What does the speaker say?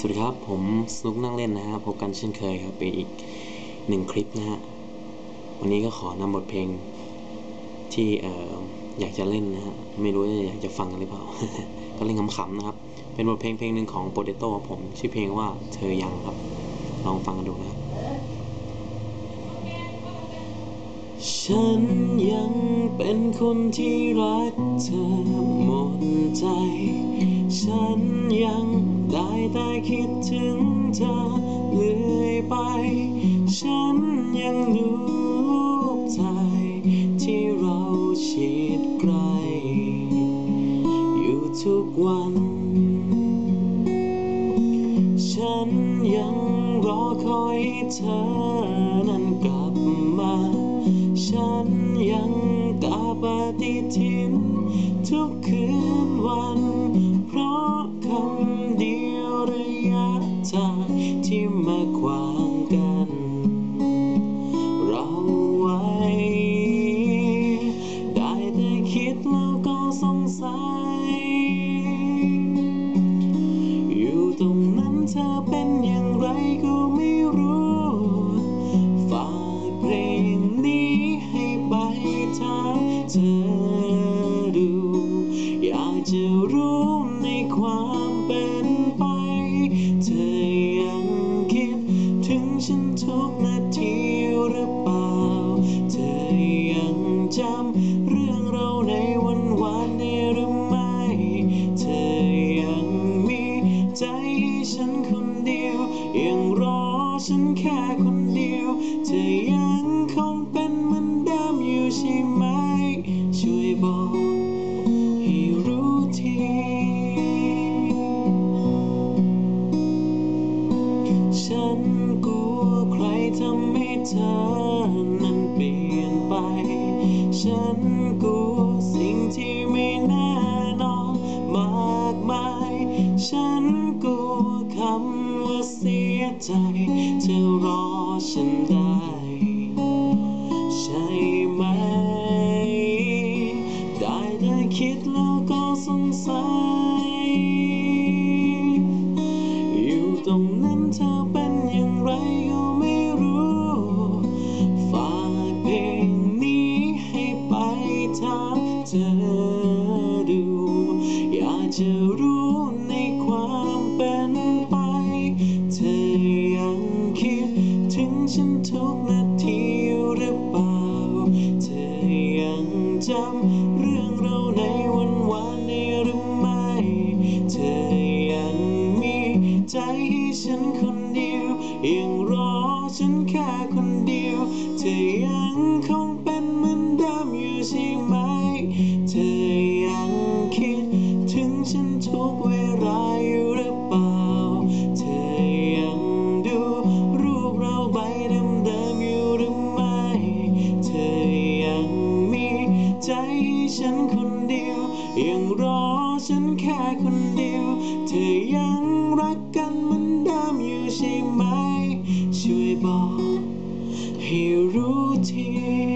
สวัสดีครับ ผมสนุกนั่งเล่นนะฮะพบกันเช่นเคยครับเป็นอีกหนึ่งคลิปนะฮะวันนี้ก็ขอนำบทเพลงที่เอ่ออยากจะเล่นนะฮะไม่รู้ว่าอยากจะฟังกันหรือเปล่า ก็เล่นขำๆนะครับ เป็นบทเพลงเพลงหนึ่งของโปเตโต้ผมชื่อเพลงว่าเธอยังครับ ลองฟังกันดูนะครับฉันยังเป็นคนที่รักเธอหมดใจ ฉันยัง ได้แต่คิดถึงเธอเรื่อยไป ฉันยังดูใจที่เราชิดใกล้อยู่ทุกวัน ฉันยังรอคอยเธอนั้นกลับมา ฉันยังตาปฏิทิน ทุกคืนวัน ที่มาขวางกัน เราไว้ ได้แต่คิดแล้วก็สงสัย อยู่ตรงนั้นเธอเป็นอย่างไรก็ไม่รู้ ฝากเพลงนี้ให้ไปถามเธอ ยังจำเรื่องเราในวันวานได้หรือไม่ เธอยังมีใจให้ฉันคนเดียว ยังรอฉันแค่คนเดียว เธอยังคงเป็นเหมือนเดิมอยู่ใช่ไหม ช่วยบอกให้รู้ทีฉันกลัวใครทำให้เธอ ฉันกลัวสิ่งที่ไม่แน่นอนมากมาย ฉันกลัวคำว่าเสียใจ เธอรอฉันได้ จะรู้ในความเป็นไป เธอยังคิดถึงฉันทุกนาทีหรือเปล่า เธอยังจำเรื่องเราในวันวานได้หรือไม่ เธอยังมีใจให้ฉันคนเดียว ยังรอฉันแค่คนเดียว เธอยังค ฉันคนเดียว ยังรอฉันแค่คนเดียว เธอยังรักกันเหมือนเดิมอยู่ใช่ไหม ช่วยบอกให้รู้ที